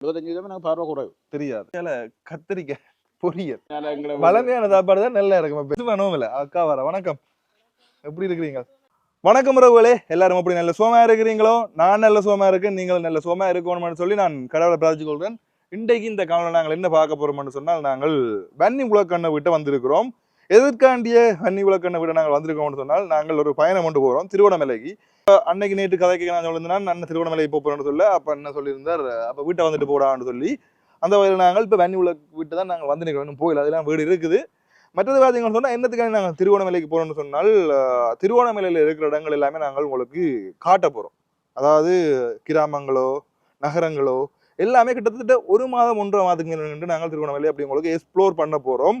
இருபத்தஞ்சு வீதம் எனக்கு பார்வை குறைவு. தெரியாது. கத்திரிக்காய் பொரியல். வளமையான சாப்பாடு தான் நல்லா இருக்கும். பெருசு வேணும் இல்ல. அக்கா வர வணக்கம். எப்படி இருக்கிறீங்க? வணக்கம் உறவுகளே எல்லாரும் அப்படி நல்ல சுகமா இருக்கிறீங்களோ? நான் நல்ல சுகமா இருக்கேன் நீங்கள் நல்ல சுகமா இருக்கணும்னு சொல்லி நான் கடவுளை பிரார்த்திச்சு கொள்கிறேன் இன்றைக்கு இந்த காணொலி நாங்கள் என்ன பார்க்க போறோம்னு சொன்னால் நாங்கள் வன்னி உலக்கண்ணை விட்டு வந்திருக்கிறோம். எதற்காண்டிய வன்னி உலக்கண்ணை விட்டு நாங்கள் வந்திருக்கோம்னு சொன்னால் நாங்கள் ஒரு பயணம் கொண்டு போறோம். திருவண்ணாமலைக்கு. அன்னைக்கு நேற்று கதைக்கு நான் சொல்லியிருந்தேன் நான் திருவண்ணாமலை போக போறேன்னு சொல்ல அப்ப என்ன சொல்லியிருந்தார்? அப்ப வீட்டை வந்துட்டு போடான்னு சொல்லி அந்த வகையில் நாங்கள் இப்போ வேண்டி உள்ள விட்டு தான் நாங்கள் வந்து நிற்கிறோம் இன்னும் போயில அதெல்லாம் வீடு இருக்குது. மற்றது பார்த்தீங்கன்னு சொன்னால் என்னத்துக்காக நாங்கள் திருவோணமலைக்கு போகிறோம்னு சொன்னால் திருவோணமலையில் இருக்கிற இடங்கள் எல்லாமே நாங்கள் உங்களுக்கு காட்ட போகிறோம் அதாவது கிராமங்களோ நகரங்களோ எல்லாமே கிட்டத்தட்ட ஒரு மாதம் ஒன்றரை மாதத்துக்கு நாங்கள் திருவண்ணாமலை அப்படி உங்களுக்கு எக்ஸ்ப்ளோர் பண்ண போகிறோம்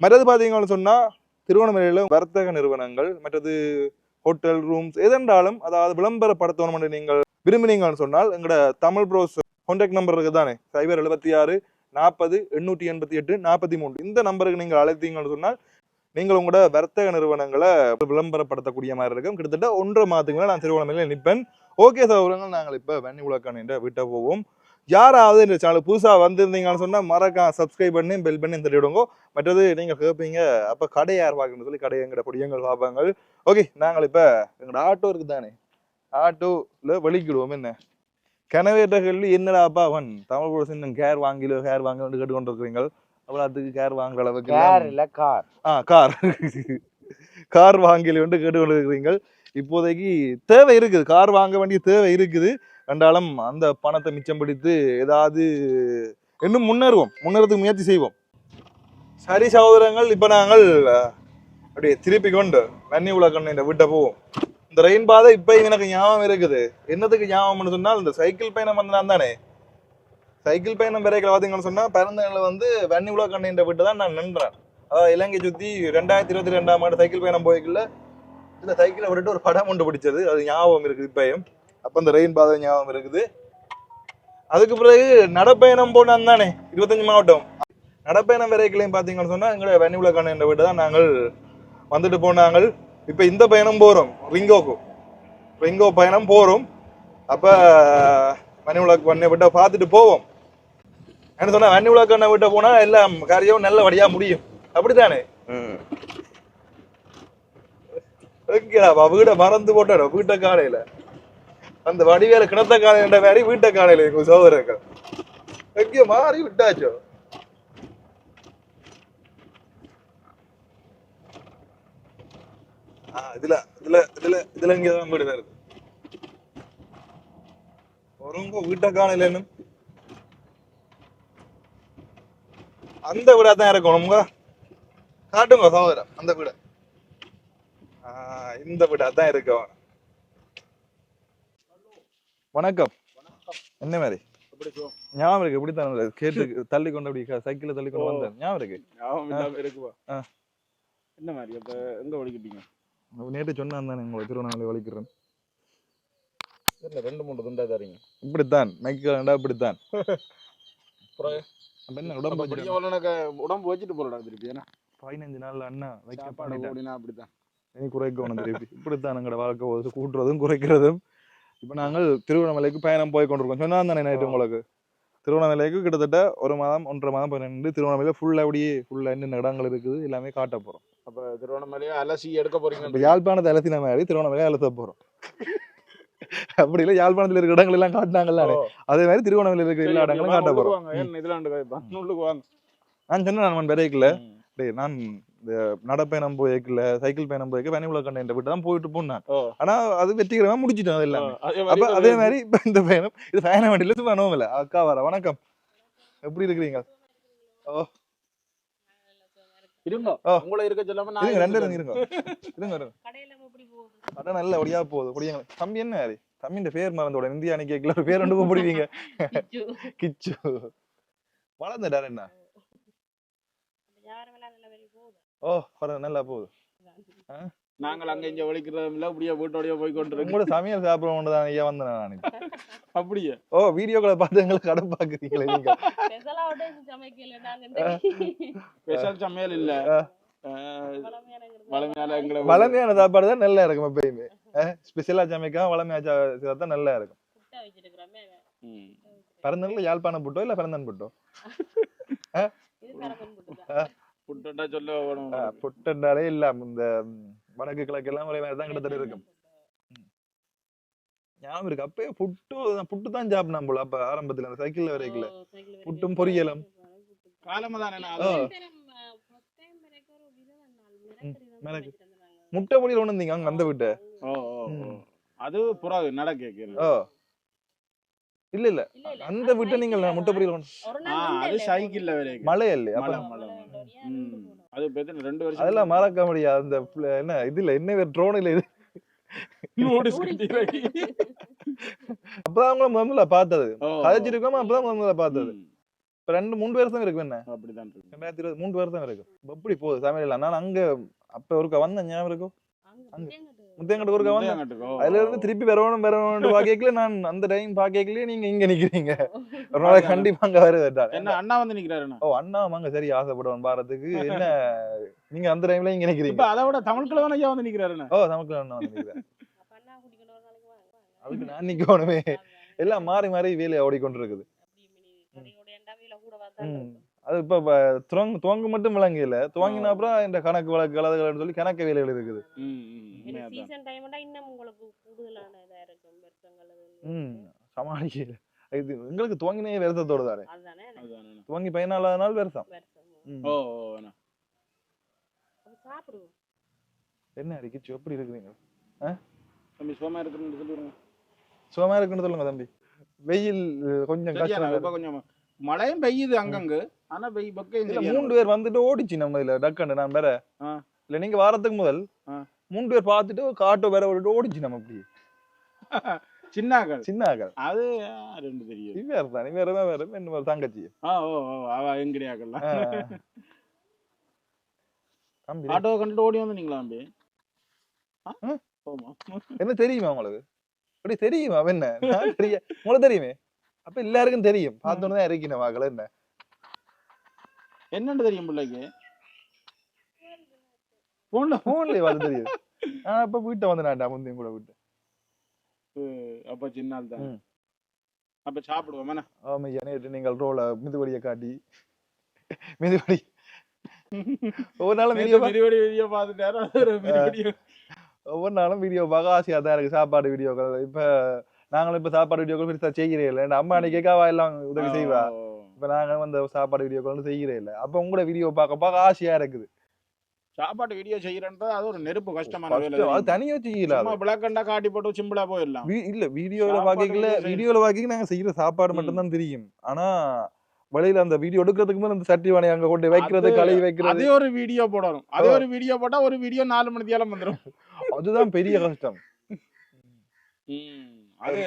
மற்றது பார்த்தீங்கன்னு சொன்னால் திருவண்ணாமலையில் வர்த்தக நிறுவனங்கள் மற்றது ஹோட்டல் ரூம்ஸ் எதென்றாலும் அதாவது விளம்பரப்படுத்தணும் என்று நீங்கள் விரும்பினீங்கன்னு சொன்னால் எங்களோட தமிழ் ப்ரோஸ் கான்டாக்ட் நம்பர் இருக்குது தானே சைபர் எழுபத்தி ஆறு நாற்பது எண்ணூற்றி எண்பத்தி எட்டு நாற்பத்தி மூணு இந்த நம்பருக்கு நீங்கள் அழைத்தீங்கன்னு சொன்னால் நீங்கள் உங்களோட வர்த்தக நிறுவனங்களை விளம்பரப்படுத்தக்கூடிய மாதிரி இருக்கும். கிட்டத்தட்ட ஒன்றரை மாதத்துக்குள்ள நான் திருவண்ணாமலையில் நிற்பேன் ஓகே சகோதரங்கள் நாங்கள் இப்போ வெண்ணி உலக்கான என்ற வீட்டை போவோம். யாராவது இந்த சேனல் புதுசாக வந்திருந்தீங்கன்னு சொன்னால் மறக்காம சப்ஸ்கிரைப் பண்ணி பெல் பண்ணி தட்டி விடுங்க மற்றது நீங்கள் கேட்பீங்க அப்போ கடை யார் பார்க்கணும்னு சொல்லி கடை எங்கட பொடியங்கள் பார்ப்பாங்க ஓகே நாங்கள் இப்போ எங்களோட ஆட்டோ இருக்குது தானே? ஆட்டோவில் வெளிக்கிடுவோம் என்ன? கனவேற்ற கேள்வி என்னடாப்பா அவன்? தமிழ் கூட இன்னும் கேர் வாங்கிலோ கேர் வாங்க வந்து கேட்டு கொண்டு இருக்கிறீங்க அவ்வளோத்துக்கு கேர் வாங்குற அளவுக்கு கார் இல்ல கார் ஆ கார் கார் வாங்கல வந்து கேட்டு கொண்டு இருக்கிறீங்க இப்போதைக்கு தேவை இருக்குது கார் வாங்க வேண்டிய தேவை இருக்குது. கண்டாலும் அந்த பணத்தை மிச்சம் பிடித்து ஏதாவது இன்னும் முன்னேறுவோம் முன்னேறதுக்கு முயற்சி செய்வோம். சரி சகோதரங்கள் இப்போ நாங்கள் அப்படியே திருப்பி கொண்டு வன்னி உலகண்ண இந்த வீட்டை போவோம். இந்த ரெயின் பாதை இப்போ எனக்கு ஞாபகம் இருக்குது. என்னத்துக்கு ஞாபகம்னு சொன்னால் இந்த சைக்கிள் பயணம் வந்து நான் தானே. சைக்கிள் பயணம் வரைக்கில் பார்த்தீங்கன்னு சொன்னால் பிறந்தங்களை வந்து வன்னி உலகண்ணின்ற வீட்டு தான் நான் நின்றேன். அதாவது இலங்கை சுற்றி ரெண்டாயிரத்தி இருபத்தி ரெண்டாம் ஆண்டு சைக்கிள் பயணம் போய்க்குள்ள இந்த சைக்கிளை விட்டுட்டு ஒரு படம் ஒன்று பிடிச்சது. அது ஞாபகம் இருக்குது இப்பயும். அப்போ இந்த ரெயின் பாதை ஞாபகம் இருக்குது. அதுக்கு பிறகு நடப்பயணம் போனான் தானே இருபத்தஞ்சு மாவட்டம். நடப்பயணம் வரைக்கிலையும் பார்த்தீங்கன்னு சொன்னால் எங்களோட வன்னி உலகண்ண என்ற வீட்டை தான் நாங்கள் வந்துட்டு போனாங்கள். இப்போ இந்த பயணம் போகிறோம் ரிங்கோக்கு. ரிங்கோ பயணம் போகிறோம் அப்போ வன்னி உலக வண்ணை விட்ட பார்த்துட்டு போவோம். என்ன சொன்னா வன்னி உலகண்ணை விட்ட போனால் எல்லாம் காரியம் நல்லபடியாக முடியும். அப்படித்தானே? ஓகேடா வீடை மறந்து போட்டோம் வீட்டை காலையில? அந்த வடிவேல கிணத்த காலையில மாதிரி வீட்டை காலையில இருக்கும் சோதரர்கள் எங்கே மாறி விட்டாச்சோ? இதுல இதுல இதுல இதுல இங்கதான் வீடு வருது ஒருங்க வீட்டை காலையில அந்த வீடா தான் இருக்கணுங்க காட்டுங்க சகோதரன் அந்த வீடு. இந்த வீடா தான் இருக்கும் வணக்கம். என்ன மாதிரி? ஞாபகம் இருக்கு இப்படித்தான் கேட்டு தள்ளி கொண்டு அப்படி சைக்கிள்ல தள்ளி கொண்டு. வந்தேன். ஞாபகம் இருக்கு? ஞாபகம் இருக்குவா. என்ன மாதிரி? அப்ப எங்க ஒழிக்கிட்டீங்க நேற்று சொன்னான் தானே உங்களை திருவண்ணாமலை இல்ல ரெண்டு மூணு துண்டா தரீங்க. இப்படித்தான். மைக்கா இப்படித்தான். அப்புறம் அப்ப என்ன உடம்பு உடம்பு வச்சுட்டு போறடா திருப்பி ஏன்னா பதினஞ்சு நாள்ல அண்ணா வைக்க அப்படித்தான். இனி குறைக்கணும் திருப்பி. இப்படித்தான் எங்களோட வாழ்க்கை கூட்டுறதும் குறைக்கிறதும். இப்போ நாங்கள் திருவண்ணாமலைக்கு பயணம் போய் கொண்டிருக்கோம். சொன்னா தானே நைட்டு. உங்களுக்கு? திருவண்ணாமலைக்கு கிட்டத்தட்ட ஒரு மாதம் ஒன்றரை மாதம் பன்னெண்டு திருவண்ணாமலையில ஃபுல்லாக அப்படியே ஃபுல்லாக என்னென்ன இடங்கள் இருக்குது எல்லாமே காட்ட போகிறோம் அப்ப திருவண்ணாமலையே அலசி எடுக்க போறீங்க இப்போ யாழ்ப்பாணத்தை அலசின மாதிரி திருவண்ணாமலையை அலச போகிறோம் அப்படி இல்லை யாழ்ப்பாணத்தில் இருக்கிற இடங்கள் எல்லாம் காட்டினாங்கல்ல அதே மாதிரி திருவண்ணாமலையில் இருக்கிற எல்லா இடங்களும் காட்ட போகிறோம் என்ன நான் சொன்னேன் நான் விரைக்கல. டேய் நான் நடப்பயணம் போய்க்கல சைக்கிள் பயணம் போய்க்க பனிவுல கண்ட விட்டு தான் போயிட்டு போனேன். ஆனா அது வெற்றிகரமா முடிச்சிட்டோம் அது எல்லாமே. அதே அப்ப மாதிரி அதே மாதிரி இப்ப இந்த பயணம் இது பயணம் வண்டியில இது பயணம் இல்ல. அக்கா வர வணக்கம். எப்படி இருக்கிறீங்க? இருங்க. ஓ. உங்களை இருக்க சொல்லாம இருங்க ரெண்டு இருங்க. இருங்க இருங்க. இருங்க நல்ல வழியா போகுது குடியங்க தம்பி என்ன யாரு தம்பின்ற பேர் மறந்தோட இந்தியா அன்னைக்கு பேர் ரெண்டு கூப்பிடுவீங்க கிச்சு. கிச்சு. வளர்ந்துட்டார் என்ன வியாபாரம் எல்லாம் நல்ல வழி போகுது ஓ பரவாயில்ல நல்லா போகுது. நாங்கள் அங்க இங்க ஒழிக்கிறதும் இல்ல இப்படியே வீட்டோடய போய் கொண்டு உங்களோட சமையல் சாப்பிட தான் ஐயா வந்தேன் நான் அப்படியே? ஓ வீடியோக்களை பார்த்து எங்களுக்கு கடை பாக்குறீங்களே நீங்க. ஸ்பெஷலா சமையல் இல்ல. வளமையான சாப்பாடு தான் நல்லா இருக்கும் எப்பயுமே. ஸ்பெஷலா சமைக்காம வளமையா தான் நல்லா இருக்கும். பிறந்தன்ல யாழ்ப்பாணம் புட்டோ இல்ல பிறந்தன் புட்டோ? புட்டுண்டா சொல்ல புட்டண்டாலே இல்ல இந்த வடக்கு கிழக்கு எல்லாம் ஒரே மாதிரி தான் கிட்டத்தட்ட இருக்கும். ஞாபகம் இருக்கு? அப்பயே புட்டு புட்டு தான் சாப்பிடலாம் போல அப்ப ஆரம்பத்துல அந்த சைக்கிள்ல வரைக்கல புட்டும் பொரியலும். முட்டை பொரியல் ஒண்ணு இருந்தீங்க அங்க அந்த வீட்டை. அது புறாவு நட கேக்குறது. ஓ இல்ல இல்ல. இல்ல, இல்ல, அந்த வீட்டை நீங்கள் சைக்கிள்ல முட்டை நாள் அது சைக்கிள்ல வரைக்கும் மழை இல்லையா? அப்ப மழை, மழை. அது பெத்து ரெண்டு வருஷம் அதெல்லாம் மறக்க முடியாது அந்த என்ன இதுல என்ன ட்ரோன் இல்ல இது? நோட்டீஸ் கட்டிடுறாங்க. அப்பதான் அவங்கள முதல்ல பார்த்தது. கதைச்சிருக்கோம்? அப்பதான் முதல்ல பார்த்தது. இப்ப ரெண்டு மூணு வருஷம் இருக்கு என்ன? அப்படிதான் இருக்கு. ரெண்டாயிரத்தி இருபது மூணு வருஷம் இருக்கு. எப்படி போகுது? சமையல் நான் அங்க அப்ப ஒருக்க வந்த ஞாபகம் இருக்கும். முத்தையங்கட்டு வந்தேன் முத்தையங்காட்டுக்கோ. அதுல இருந்து திருப்பி வரணும் வரணும் பாக்கல நான் அந்த டைம் பாக்கல நீங்க இங்க நிக்கிறீங்க. ஒரு நாளைக்கு கண்டிப்பா அங்க வருவேன் என்ன அண்ணா வந்து நிக்கிறாருண்ணா ஓ அண்ணா வாங்க சரி ஆசைப்படுவேன் பாரத்துக்கு. என்ன நீங்க அந்த டைம்ல இங்க நிக்கிறீங்க. இப்ப அதை விட தமிழ் கிழவன் ஐயா வந்து நிக்கிறாருண்ணா ஓ நமக்கு அண்ணா வந்து நிக்கிறேன் அப்ப அண்ணா கூட்டிக்கொண்டு ஒரு நாளைக்கு வாங்க, வாங்க. அதுக்கு நான் நிக்கணுமே எல்லாம் மாறி மாறி வேலையை ஓடிக்கொண்டிருக்குது அப்படி அது இப்ப துவங்க துவங்க மட்டும் விளங்கல. துவங்கின அப்புறம் இந்த கணக்கு வழக்கு கலதுகள்னு சொல்லி கணக்கு வேலைகள் இருக்குது. ம், சமாளிக்கல. இது எங்களுக்கு துவங்கினே வருஷத்தோட தானே. துவங்கி பதினாலாவது நாள் வருஷம் வருஷம் ம். ஓ என்ன அடிக்கிச்சு எப்படி இருக்கிறீங்க? தம்பி சுகமா இருக்குன்னு சொல்லிடுங்க சுகமா இருக்குன்னு சொல்லுங்க தம்பி. வெயில் கொஞ்சம் கஷ்டம் கொஞ்சம். மழையும் பெய்யுது அங்கங்க. ஆனா பெய் சரியான மூணு பேர் வந்துட்டு ஓடிச்சு நம்ம இதுல டக்குன்னு நான் வேற. இல்ல நீங்க வாரத்துக்கு முதல். மூணு பேர் பார்த்துட்டு காட்டோ வேற விட்டுட்டு ஓடிச்சு நம்ம அப்படி சின்னாக்கள். சின்ன ஆக்கள் அது ரெண்டு தெரியும்? இவர் தான் இவர் தான் வேற என்ன தங்கச்சி. ஆ ஓ அவ ஆட்டோ கண்டுட்டு ஓடி வந்து நீங்களா தம்பி? ஆ? ம். போமா என்ன தெரியுமா உங்களுக்கு? அப்படி தெரியுமா என்ன? உங்களுக்கு தெரியுமே? அப்ப எல்லாருக்கும் தெரியும். பார்த்தோன்னு தான் இறக்கின வாக்கல என்ன? என்னன்னு தெரியும் பிள்ளைக்கு? போன்ல போன்லயே பார்த்து தெரியுது நான் அப்ப வீட்டை வந்து நான் முந்தையும் கூட விட்டு. அப்ப சின்ன ஆள் தான். அப்ப சாப்பிடுவோம் ஆமா நேற்று நீங்கள் ரோல மிதுவடியை காட்டி. மிதுவடி ஒவ்வொரு நாளும் வீடியோ மிதிவடி வீடியோ பார்த்துட்டாரு ஒவ்வொரு நாளும் வீடியோ பார்க்க ஆசையா தான் இருக்கு சாப்பாடு வீடியோக்கள். இப்ப நாங்களும் இப்ப சாப்பாடு வீடியோக்கள் பெருசா செய்கிறே இல்லை. அம்மா அன்னைக்கு கேட்காவா எல்லாம் உதவி செய்வா. இப்ப நாங்க வந்து சாப்பாடு வீடியோக்கள் செய்கிறே இல்லை. அப்ப உங்களோட வீடியோ பார்க்க பார்க்க ஆசையா இருக்குது. சாப்பாடு வீடியோ செய்யறன்றது அது ஒரு நெருப்பு கஷ்டமான வேலை. அது? தனியா செய்யல சும்மா பிளாக்கண்டா காட்டி போட்டு சிம்பிளா போயிடலாம். இல்ல வீடியோல செய்ய- வீடியோல பாக்கி நாங்க செய்யற சாப்பாடு. மட்டும் தான் தெரியும். ஆனா வெளியில அந்த வீடியோ எடுக்கிறதுக்கு முன்னாடி அந்த சட்டி வாணி அங்க கொண்டு வைக்கிறது கழுவி வைக்கிறது. அதே ஒரு வீடியோ போடணும். அதே ஒரு வீடியோ போட்டா ஒரு வீடியோ நாலு மணி தேலம் வந்துடும் அதுதான் பெரிய கஷ்டம். அது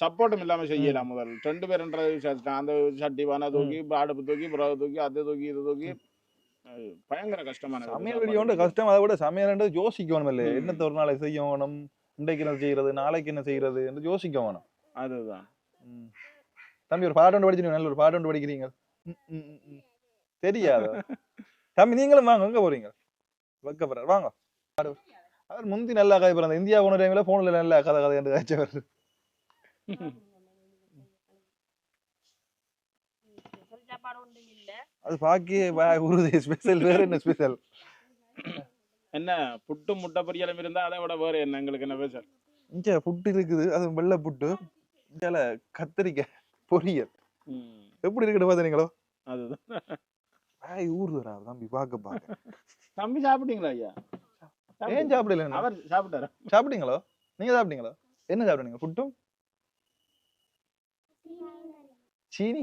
சப்போர்ட்டும் இல்லாம செய்யலாம் முதல். ரெண்டு பேருன்றது அந்த சட்டி பானை தூக்கி அடுப்பு தூக்கி புறவை தூக்கி அது தூக்கி இது தூக்கி. பயங்கர கஷ்டமான சமையல் வீடியோண்டு. கஷ்டம். அதை விட சமையல் யோசிக்கணும் இல்ல. என்னத்த ஒரு நாளைக்கு செய்யணும்? இன்றைக்கு என்ன செய்யறது? நாளைக்கு என்ன செய்யறது? என்று யோசிக்க வேணும் அதுதான். தம்பி ஒரு பாட்டு ஒன்று படிச்சு நல்ல ஒரு பாட்டு ஒன்று படிக்கிறீங்க. தெரியாத. தம்பி நீங்களும் வாங்க. எங்க போறீங்க? வைக்கப்படுறாரு வாங்க. அவர் முந்தி நல்லா கதை பிறந்த இந்தியா போன டைம்ல போன்ல நல்லா கதை கதை என்று காய்ச்சவர் ஸ்பெஷல் சாப்பாடு ஒன்றும் இல்ல அது பாக்கியே உருது ஸ்பெஷல் வேற என்ன ஸ்பெஷல் என்ன புட்டு முட்டை பொரியலும் இருந்தா அதை விட வேற என்ன எங்களுக்கு என்ன பேச இங்க புட்டு இருக்குது. அது வெள்ளை புட்டு. இங்கால கத்திரிக்காய் பொரியல். எப்படி இருக்குது பாத்தீங்களோ? அதுதான். வாய் ஊறுதுடா தம்பி பார்க்க பார்க்க தம்பி சாப்பிட்டீங்களா ஐயா? ஏன் சாப்பிடல அவர் சாப்பிட்டாரா? சாப்பிட்டீங்களோ? நீங்க சாப்பிட்டீங்களோ? என்ன சாப்பிட்டீங்க? புட்டும்? சீனி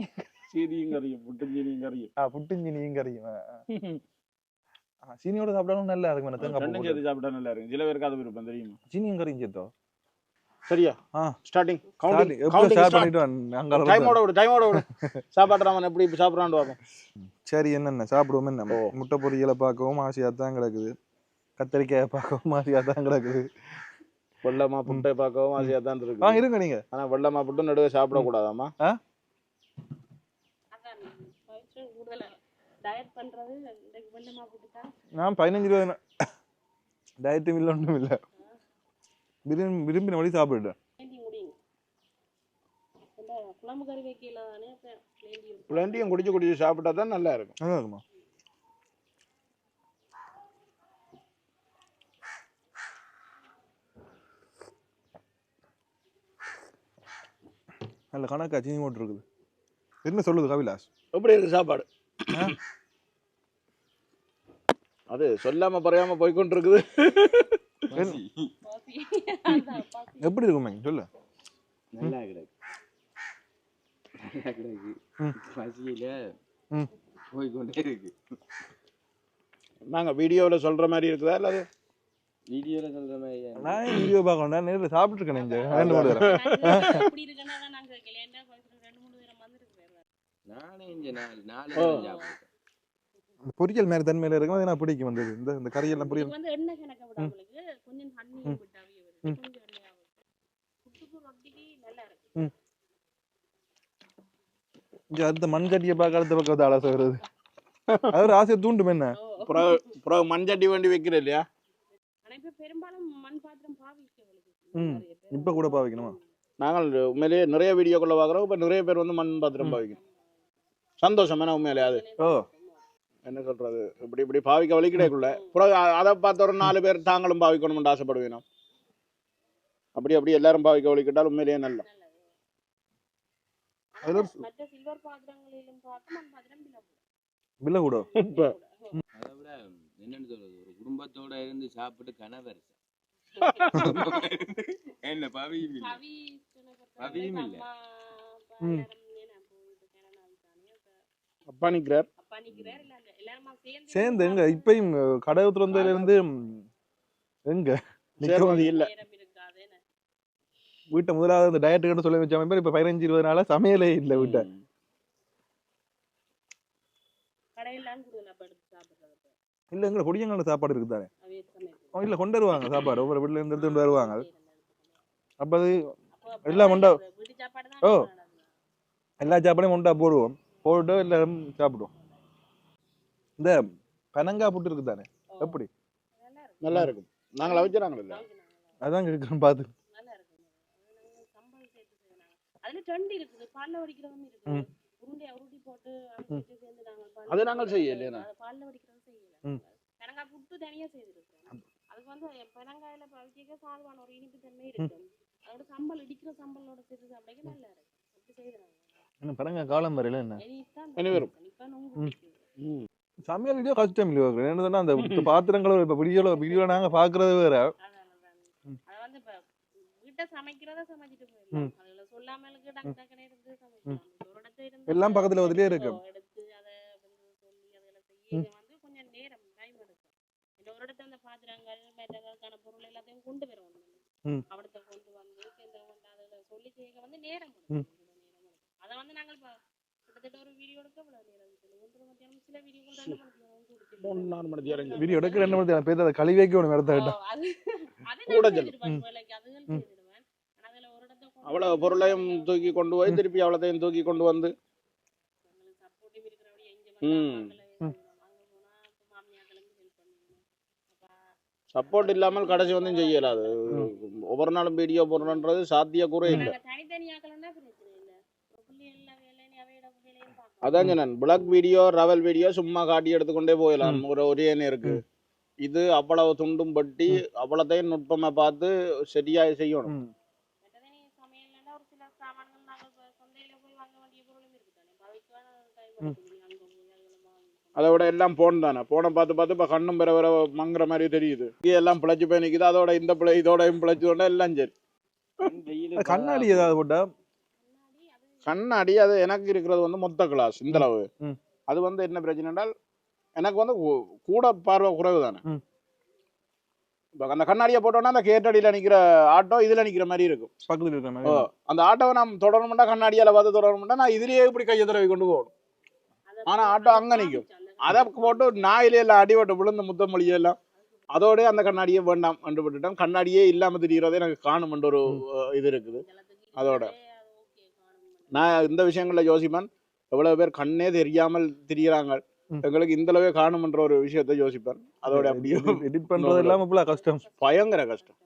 சீனியும் கறியும் புட்டு சீனியும் கறியும் ஆ. புட்டும் சீனியும் கறியும் சீனியோட சாப்பிட்டாலும் நல்லா இருக்கும் தேங்காய். சேர்த்து சாப்பிட்டா நல்லா இருக்கும். சில பேருக்கு அது விருப்பம் தெரியுமா? சீனியும் கறியும் சேர்த்தோ? சரியா. ஸ்டார்டிங் கவுண்டிங் ஸ்டார்ட் பண்ணிட்டு டைமோட விடு டைமோட விடு. எப்படி இப்ப சாப்பிடறான்னு பார்ப்போம். சரி என்னென்ன? சாப்பிடுவோம் என்ன? முட்டை பொரியலை பார்க்கவும் ஆசையா தான் கிடக்குது. கத்திரிக்காயை பார்க்கவும் ஆசையா தான் கிடக்குது. வெள்ளமா புட்டை பார்க்கவும் ஆசையா தான் இருக்கு இருங்க நீங்க. ஆனா வெள்ளமா புட்டு நடுவே சாப்பிட நான் பதினஞ்சு ரூபா டயட்டும் இல்லை ஒன்றும் இல்லை. விரும்பி விரும்பின வழி சாப்பிடுறேன் பிளண்டியும் குடிச்சு குடிச்சு சாப்பிட்டா தான் நல்லா இருக்கும். நல்லா இருக்குமா? நல்ல கணக்கா சீனி போட்டு இருக்குது. என்ன சொல்லுது கவிலாஸ் எப்படி இருக்கு சாப்பாடு? அது சொல்லாம பறையாம போய்க்கொண்டு இருக்குது. எப்படி இருக்குமே சொல்லு. நல்லா கிடக்கு. நல்லா கிடக்கு. பசியில ம். போய்க்கொண்டே இருக்கு. நாங்க வீடியோல சொல்ற மாதிரி இருக்குதா இல்ல அது வீடியோல சொல்ற மாதிரி நான் வீடியோ பார்க்கணும் நேரில் சாப்பிட்டு இருக்கேன் பொரியல் மாதிரி தன்மையில இருக்கும் அது எனக்கு பிடிக்கும் வந்தது இந்த இந்த கறியெல்லாம் பொரியல் வந்து எண்ணெய் கணக்க விடாமலுக்கு கொஞ்சம் தண்ணியும் விட்டாவே வருது. ம். கொஞ்சம் எண்ணெயா வருது. புட்டுக்கு ரொட்டிக்கு நல்லா இருக்கு. இங்க அடுத்த மண் சட்டியை பார்க்க அடுத்த பக்கத்து ஆளா சொல்றது அது ஒரு ஆசையை தூண்டும் என்ன. அப்புறம் அப்புறம் மண்சட்டி வண்டி வைக்கிற இல்லையா? பெரும்பாலும் மண் பாத்திரம் பேர். இப்ப கூட பாவிக்கணுமா? நாங்கள் உண்மையிலேயே நிறைய வீடியோக்குள்ள பார்க்குறோம். இப்போ நிறைய பேர் வந்து மண் பாத்திரம். பாவிக்கணும். சந்தோஷம் என்ன உண்மையிலே அது? ஓ. என்ன சொல்றது? இப்படி இப்படி பாவிக்க வழி கிடைக்குள்ள அதை பார்த்த ஒரு நாலு பேர் தாங்களும் பாவிக்கணும்னு ஆசைப்படுவேன்? அப்படி அப்படி எல்லாரும் பாவிக்க வழிக்கிட்டால் உண்மையிலேயே நல்ல. அதை விட என்னன்னு சொல்றது? ஒரு குடும்பத்தோட இருந்து சாப்பிட்டு கனவரிசை என்ன பவியும் இல்லை. பவி சொன்ன பொறுத்தவரை பவியும் இல்ல. அம்மா, அப்பா ம். எல்லாரும் ஏன்னா போயிட்டு கல்யாணம் ஆகிட்டாங்க. அப்ப நிக்கிறார், சேர்ந்து சேர்ந்து எங்க? இப்பயும் கடை திறந்ததுல இருந்து எங்க? இல்ல. வீட்டை முதலாவது அந்த டயட்டுக்குன்னு சொல்லி வச்ச மாதிரி இப்ப பதினஞ்சு இருபது நாளா சமையலே இல்ல வீட்டை. இல்ல எங்க கொடியங்கால சாப்பாடு இருக்குதானே. அவன் இல்ல கொண்டு வருவாங்க சாப்பாடு. ஒவ்வொரு வீட்டுல இருந்து எடுத்து கொண்டு வருவாங்க அப்ப அது எல்லாம் உண்டா? வீட்டு சாப்பாடு தான் ஓ. எல்லா சாப்பாடையும் உண்டா போடுவோம். போட்டு எல்லாரும் சாப்பிடுவோம் இந்த பனங்காய் புட்டு இருக்குதானே ஓ. எப்படி? நல்லா இருக்கும். நல்லா இருக்கும் நாங்கள் அவிச்சாங்களே இல்ல. அதான் நல்லா இருக்கும். அது நாங்கள் செய்யலையே பால்ல வடிக்கிறது செய்யல. பெனங்காய் புட்டு தனியா செய்திருக்கோம். அதுக்கு வந்து பெனங்காயில பவிக்க சால்வான ஒரு இனிப்பு தன்மை இருக்கும் அதோட சம்பல் இடிக்கிற சம்பலோட சேர்த்து சாப்பிட நல்லா இருக்கும். அப்படி செய்யறாங்க. என்ன பனங்காய் காலம் வரையில என்ன? இனிதான் இனி வரும். இப்ப நொங்கு ம். சமையல் இல்லையோ கஷ்டம் இல்லையோ என்ன சொன்னா அந்த பாத்திரங்கள் இப்ப வீடியோல வீடியோ நாங்க பாக்குறது வேற. எல்லாம் பக்கத்துல வந்துட்டே இருக்கு. எடுத்து அதை வந்து சொல்லி அதில் செய்ய வந்து கொஞ்சம் நேரம் டைம் எடுக்கும். இந்த ஒரு இடத்துல அந்த பாத்திரங்கள் மற்றவர்களுக்கான பொருள் எல்லாத்தையும் கொண்டு வருவோம். அவடத்தை கொண்டு வந்து இந்த கொண்டு அதில் சொல்லி செய்ய வந்து நேரம் ம். எடுக்கும் இவ்வளவு நேரம் எடுக்கும். அதை வந்து நாங்கள் இப்போ மணி மூணு நேரம் வீடியோ எடுக்க ரெண்டு மணி நேரம். பேர் அதை கழுவி வைக்க ஒன்று இடத்த ஓ, அது அது கூட நான் சொல்லு. செய்திருப்பேன். ம். வேலைக்கு, அதுகள் ம். செய்திருவேன். ஆனா அதுல ஒரு இடத்த கொண்டு அவ்வளவு பொருளையும் தூக்கி கொண்டு போய் திருப்பி அவ்வளோத்தையும் தூக்கி கொண்டு வந்து. சப்போர்ட் இல்லாமல் கடைசி வந்து செய்யல அது ஒவ்வொரு நாளும் வீடியோ போடுறன்றது சாத்திய கூற இல்லை நாங்க தனித்தனியாக்கலன்னா பிரச்சனை இல்ல. இப்ப பிள்ளை எல்லா வேலையும் அவையோட வேலையும் பார்க்கணும். அதான் சொன்னேன் பிளாக் வீடியோ ரவல் வீடியோ சும்மா காட்டி எடுத்துக்கொண்டே போயிடலாம். ஒரு ஒரே இருக்கு. இது அவ்வளவு துண்டும் பட்டி அவ்வளோத்தையும் நுட்பமா பார்த்து சரியா செய்யணும். அதை விட எல்லாம் போன் தானே. போனை பார்த்து பார்த்து இப்போ கண்ணும் பெற வர மங்குற மாதிரி தெரியுது. இங்கே எல்லாம் பிழைச்சு போய் நிற்குது அதோட இந்த பிள்ளை இதோடையும் பிழைச்சு கொண்டா எல்லாம் சரி. கண்ணாடி ஏதாவது போட்டா? முன்னாடி அது கண்ணாடி அது எனக்கு இருக்கிறது வந்து மொத்த கிளாஸ் இந்த அளவு. அது வந்து என்ன பிரச்சனை என்றால் எனக்கு வந்து கூட பார்வை குறைவு தானே. இப்போ அந்த கண்ணாடியை போட்டோன்னா அந்த கேட்டடியில் நிற்கிற ஆட்டோ இதில் நிற்கிற மாதிரி இருக்கும். பக்கத்துல இருக்கிற மாதிரி அந்த ஆட்டோவை நாம் தொடரணும்னா கண்ணாடியால் பார்த்து தொடரணும்னா நான் இதுலயே இப்படி கையை தடவி கொண்டு போகணும். அதை ஆனா ஆட்டோ அங்க. அந்த அதை போட்டு நாயிலே எல்லாம் அடிபட்டு விழுந்த முத்தமொழியே எல்லாம் அதோட அந்த கண்ணாடியே வேண்டாம் விட்டுட்டேன் கண்ணாடியே இல்லாம தெரிகிறதே எனக்கு காணுமென்ற ஒரு இது இருக்குது. அதோட. நான் இந்த விஷயங்கள்ல யோசிப்பேன். எவ்வளவு பேர் கண்ணே தெரியாமல் திரியிறாங்க. எங்களுக்கு இந்த அளவே காணுமென்ற ஒரு விஷயத்தை யோசிப்பேன். அதோட அப்படியே எடிட் பண்றது இல்லாம இப்ப கஷ்டம். பயங்கர கஷ்டம்.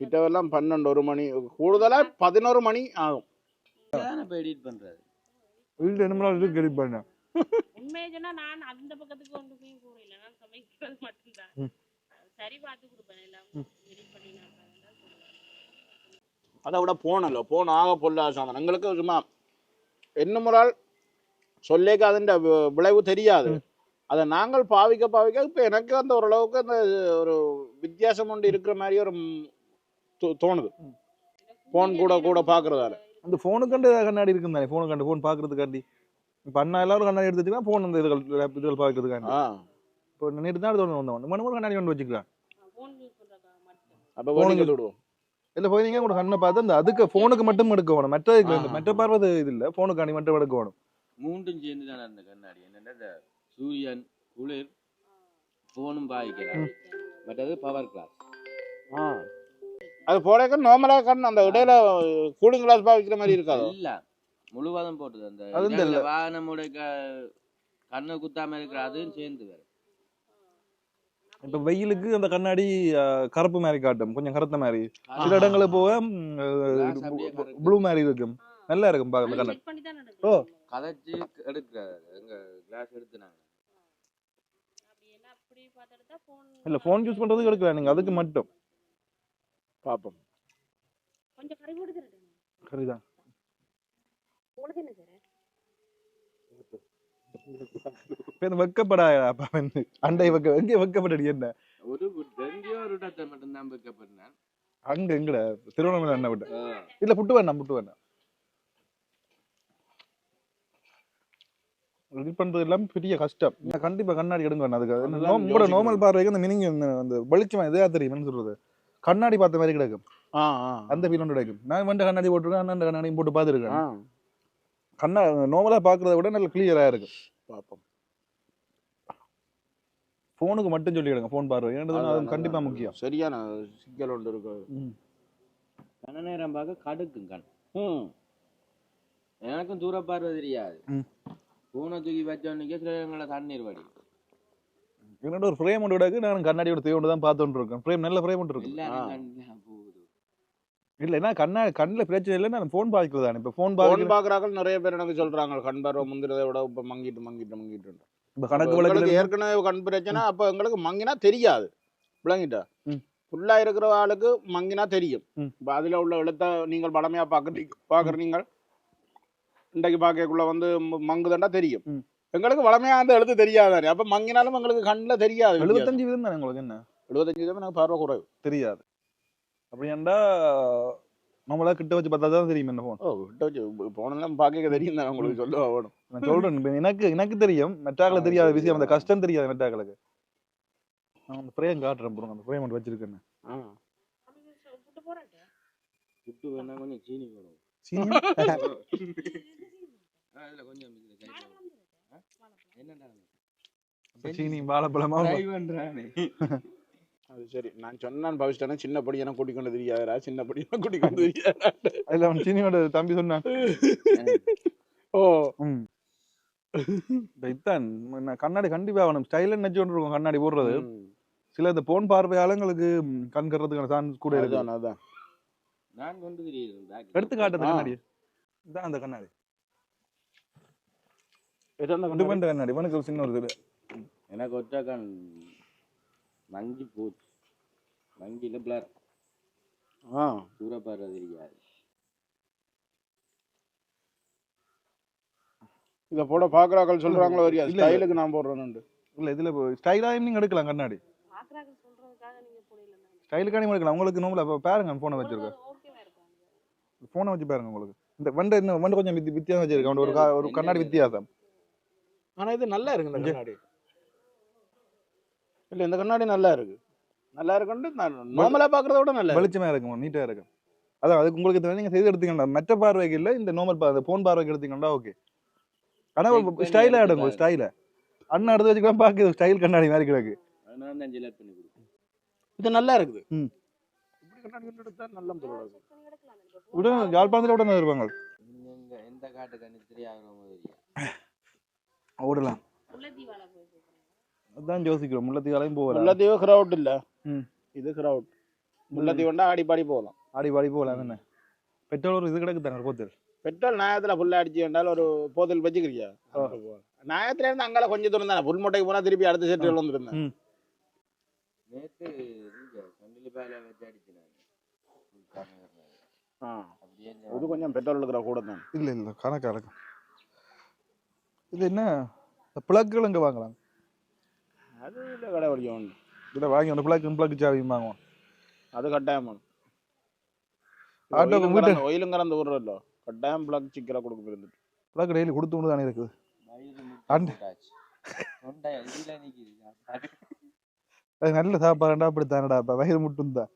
கிட்டவெல்லாம் பன்னெண்டு ஒரு மணி கூடுதலா பதினோரு மணி ஆகும். எடிட் பண்றது வீட்டில் என்ன பண்ணாலும் கெடி பண்ணேன் உண்மையை சொன்னா நான் அந்த பக்கத்துக்கு கொண்டு போய் கூறல. நான் சமைக்கிறது மட்டும்தான். ம். சரி பார்த்து கொடுப்பேன் எல்லாம். எடிட் பண்ணி நான் அதை விட போனല്ലോ போனாக பொல்லாசாதனம் எங்களுக்கு சும்மா என்ன முறால் சொல்லேக்கு அதன் விளைவு தெரியாது. அதை நாங்கள் பாவிக்க பாவிக்க இப்போ எனக்கு அந்த ஓரளவுக்கு அந்த ஒரு வித்தியாசம் கொண்டு இருக்கிற மாதிரி ஒரு தோணுது. ஃபோன் கூட கூட பார்க்கறதால. அந்த ஃபோனுக்கு கண்டு கண்ணாடி இருக்கும் தானே ஃபோனு கண்டு ஃபோன் பார்க்குறதுக்காண்டி. இப்போ அண்ணா எல்லாரும் கண்ணாடி எடுத்து ஃபோன் அந்த இதுகள் இதுகள் பார்க்குறதுக்காண்டி. இப்போ நேற்று தான் எடுத்து வந்து வந்தோம். மணி கண்ணாடி கொண்டு வச்சுக்கலாம் அப்போ ஃபோனுக்கு விடுவோம் இல்ல போய் நீங்க கூட கண்ணை பார்த்து அந்த அதுக்கு ஃபோனுக்கு மட்டும் எடுக்க வேணும். மற்ற. மற்ற பார்வை இது இல்ல. ஃபோனுக்காண்டி மட்டும் எடுக்க வேணும். மூன்றும் சேர்ந்து தானே அந்த கண்ணாடி. என்னென்ன இந்த சூரியன் குளிர் ஃபோனும் பாய்க்கலாம் மற்றது பவர் கிளாஸ் ஆ. அது போடக்க நார்மலாக கண் அந்த இடையில கூலிங் கிளாஸ் பாவிக்கிற மாதிரி இருக்காது? இல்ல. முழுவதும் போட்டது. அந்த வாகனமுடைய க- கண்ணு குத்தாம இருக்கிற அதுவும் சேர்ந்து வேற. இப்ப வெயிலுக்கு அந்த கண்ணாடி கருப்பு மாதிரி காட்டும். கொஞ்சம் கருத்த மாதிரி. சில இடங்கள்ல போக. ப்ளூ மாதிரி இருக்கும். நல்லா இருக்கும் பார்க்க கண்ணாடி. ஓ. கதைச்சு எடுக்கிறாரு எங்க கிளாஸ் எடுத்துனாங்க. இல்ல ஃபோன் யூஸ் பண்றதுக்கு எடுக்கலாம் நீங்க அதுக்கு மட்டும். பார்ப்போம் கொஞ்சம் கறி கொடுத்துருட்டு சரிதான் உங்களுக்கு என்ன அப்ப வந்து. அண்டை வெக்க எங்க வெக்கப்படாடி என்ன? ஒரு எங்கேயோ ஒரு இடத்தை மட்டும் தான் வைக்கப்பட்டான் அங்க எங்கட? திருவண்ணாமலை அண்ணா விட்ட. இல்ல புட்டு வேண்டாம் புட்டு வேண்டாம் எடிட் பண்றது எல்லாம் பெரிய கஷ்டம். நான் கண்டிப்பா கண்ணாடி எடுங்க வேணும் அதுக்கு. உங்களோட. நார்மல் பார்வைக்கு அந்த மினிங் அந்த வெளிச்சமா இதா தெரியும் சொல்றது? கண்ணாடி பார்த்த மாதிரி கிடக்கும். அந்த ஃபீல் ஒன்று கிடைக்கும் நான் வந்து கண்ணாடி போட்டிருக்கேன் அண்ணன் கண்ணாடியும் போட்டு பார்த்துருக்கேன். கண்ணா நார்மலா பாக்குறத விட நல்ல கிளியரா இருக்கு பார்ப்போம். போனுக்கு மட்டும் சொல்லிடுங்க போன் பார்வை. ஏன்னா அது அதான், கண்டிப்பா அதான். முக்கியம். சரியான சிக்கல் ஒன்று இருக்கு ம். கண்ண நேரம் பார்க்க கடுக்கும் கண். ம். எனக்கும் தூர பார்வை தெரியாது. பூனை தூக்கி வச்சோன்னுக்கே சில இடங்களில் தண்ணீர் வடி. என்னோட ஒரு ஃப்ரேம் ஒன்று கிடக்கு நான் கண்ணாடியோட தேவை தான் பார்த்துட்டு இருக்கேன். ஃப்ரேம் நல்ல ஃப்ரேம் ஒன்று இருக்கு எல்லாரும் ஆ. கண்ணெல்லாம் போகுது இல்ல என்ன கண்ணா கண்ணில் பிரச்சனை இல்லை நான் ஃபோன் பார்க்கறது தானே. இப்போ ஃபோன் பார்க்க பாக்குறாங்க நிறைய பேர் எனக்கு சொல்றாங்க கண் பார்வை முந்திரதை விட இப்ப மங்கிட்டு மங்கிட்டு மங்கிட்டு இப்போ கணக்கு வழக்கு ஏற்கனவே கண் பிரச்சனை அப்ப எங்களுக்கு மங்கினா தெரியாது. விளங்கிட்டா. ஃபுல்லா இருக்கிற ஆளுக்கு மங்கினா தெரியும். இப்ப அதுல உள்ள எழுத்த நீங்கள் பழமையா பாக்குறீங்க பாக்குறீங்க இன்றைக்கு பார்க்கக்குள்ள வந்து மங்குதண்டா தெரியும். எங்களுக்கு வளமையா அந்த எழுத்து தெரியாதானே? அப்ப மங்கினாலும் எங்களுக்கு கண்ணுல தெரியாது. எழுபத்தஞ்சு வீதம் தானே உங்களுக்கு என்ன? எழுபத்தஞ்சு தான் எனக்கு பார்வை குறைவு. தெரியாது. அப்படியாண்டா நம்மளா கிட்ட வச்சு பார்த்தா தான் தெரியும் என்ன ஃபோன் ஓ கிட்ட வச்சு போனெல்லாம் பார்க்க தெரியும் தானே உங்களுக்கு சொல்ல வேணும் நான் சொல்றேன் எனக்கு எனக்கு தெரியும் மெட்டாக்களை தெரியாத விஷயம் அந்த. கஷ்டம் தெரியாது மெட்டாக்களுக்கு. நான் அந்த ஃப்ரேம் காட்டுறேன் பாருங்க அந்த ஃப்ரேம் வச்சிருக்கேன் வேணா கொஞ்சம் சீனி போடும் கொஞ்சம். என்னடா அப்ப சீனி வாழைப்பழமா? அது சரி. நான் சொன்னான் பவிஷ்டனா சின்ன படி எனக்கு கூட்டிக் கொண்டு தெரியாதா சின்ன படி எனக்கு கூட்டிக் கொண்டு தெரியாதா அதுல அவன் சீனியோட தம்பி சொன்னான். ஓ. இதான் நான் கண்ணாடி கண்டிப்பா ஆகணும் ஸ்டைல நச்சு கொண்டு இருக்கும் கண்ணாடி போடுறது. சில இந்த போன் பார்வையாளங்களுக்கு கண் கறதுக்கான சான்ஸ் கூட இருக்கு. அதான் நான் கொண்டு. எடுத்து காட்டுறது. கண்ணாடி. இதான் அந்த கண்ணாடி. கண்ணாடி. இவனுக்கு சின்ன ஒரு இது. எனக்கு ஒற்றை கண் மங்கி போச்சு மங்கில பிளர். ஆ. பார்வை தெரியாது இத போட பாக்குறாக்கள் சொல்றாங்களோ வரியா இல்ல, இல்ல. ஸ்டைலுக்கு நான் போடுறேன்னு இல்ல இதுல ஸ்டைலா நீங்க எடுக்கலாம் கண்ணாடி? பாக்குறாங்க சொல்றதுக்காக நீங்க போடல ஸ்டைலுக்கான எடுக்கலாம். உங்களுக்கு நோம்பல இப்ப பாருங்க போனை வச்சிருக்கேன் ஓகேவா இருக்காங்க போனை வச்சு பாருங்க உங்களுக்கு. இந்த வண்டை இன்னும் வண்டை கொஞ்சம் வித்தி- வித்தியாசம் வச்சிருக்கேன் ஒரு கா- ஒரு கண்ணாடி வித்தியாசம். ஆனா இது நல்லா இருக்கு இந்த இங்க. கண்ணாடி. இல்ல இந்த கண்ணாடி நல்லா இருக்கு. நல்லா இருக்குன்னு நான் நார்மலா பாக்குறத விட நல்லா இருக்கு. வெளிச்சமா இருக்கும் நீட்டா இருக்கும் அதான் அதுக்கு உங்களுக்கு தேவை, நீங்க செய்து எடுத்தீங்கன்னா மற்ற பார்வைக்கு இல்ல இந்த நார்மல் போன் பார்வைக்கு எடுத்தீங்கன்னா ஓகே ஆனா Check பண்ணி ஸ்டைலா எடுத்து எடுங்க. ஸ்டைல அண்ணா எடுத்து வச்சுக்கலாம் பாக்குது ஸ்டைல் கண்ணாடி மாதிரி கிடக்கு. இது நல்லா இருக்குது. ம். இப்படி கண்ணாடி எடுத்தா நல்ல நீங்க விட யாழ்ப்பாணத்துல விட இருப்பாங்க எந்த காட்டு தெரியாத ஓடலாம் முல்லைத்தீவு வாழை போய் கேக்குறாங்க அதான் யோசிக்கிறோம். முள்ளத்தீவாலையும் போகலாம் முல்லைத்தீவு கிரவுட் இல்ல. இது கிரவுட் முல்லைத்தீவுண்டா ஆடி பாடி போகலாம். ஆடி பாடி போகலாம் என்ன? பெட்ரோல் ஒரு இது கிடக்கு தானே போத்தல் பெட்ரோல் நாயத்துல ஃபுல்லா அடிச்சு என்றால் ஒரு போதில் வச்சுக்கிறியா? நாயத்துல இருந்து அங்கால கொஞ்சம் தூரம் தானே. புல் மூட்டைக்கு போனா திருப்பி அடுத்த செட்டில் வந்துருந்தேன் அப்படியே இது கொஞ்சம் பெட்ரோல் இருக்கிற கூட தான். இல்ல இல்ல கணக்கு கணக்கு. இது என்ன? பிளக்குகள் இங்க வாங்கலாம்? அது இல்லை கடை வரைக்கும் இதை வாங்கி அந்த பிளக்கு பிளக்கு சாவியும் வாங்குவோம். அது கட்டாயம் வேணும். ஆட்டோக்கு வீட்டு- ஒயிலும் கறந்து விடுறோம்ல கட்டாயம் பிளக் சிக்கரை கொடுக்க இருந்துட்டு பிளக்கு டெய்லி கொடுத்து கொண்டு தானே இருக்குது. அது நல்ல சாப்பாடுடா அப்படி தானடா இப்ப வயிறு முட்டும் தான்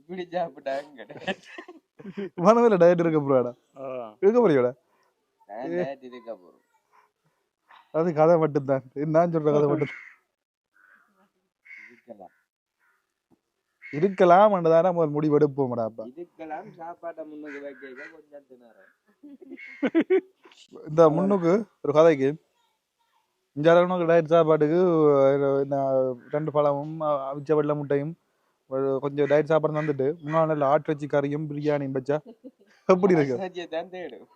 இப்படி சாப்பிட்டாங்க மனதில் டயட் இருக்க போறாடா. இருக்க போறியோட? இருக்க போறோம். அது கதை மட்டும்தான். நான் சொல்ற கதை மட்டும். இருக்கலாம். இருக்கலாம் தானே முதல் முடிவு எடுப்போம்டா அப்ப. இதுக்கெல்லாம் சாப்பாட்டை முன்னுக்கு வைக்க கொஞ்சம் திணறேன் இந்த முன்னுக்கு ஒரு கதைக்கு. இந்த அளவுக்கு டயட் சாப்பாட்டுக்கு ரெண்டு பழமும் அவிச்ச வெள்ளை முட்டையும் கொஞ்சம் டயட் சாப்பாடு வந்துட்டு முன்னாள் நல்ல ஆட்டு கறியும் பிரியாணியும் வச்சா எப்படி இருக்கு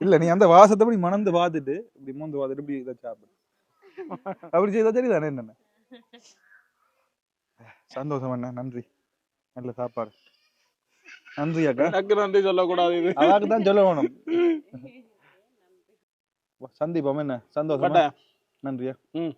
இல்ல நீ அந்த வாசத்தை இப்படி மணந்து பார்த்துட்டு இப்படி மூந்து பார்த்துட்டு இப்படி இதை சாப்பிடு. அப்படி செய்தா தெரியுதானே என்னென்ன? சந்தோஷம் அண்ணா நன்றி. நல்ல சாப்பாடு. நன்றி அக்கா. நன்றி சொல்லக்கூடாது அதாக்கு தான் சொல்ல வேணும் சந்தீபம் என்ன? சந்தோஷம்? நன்றியா? ம்.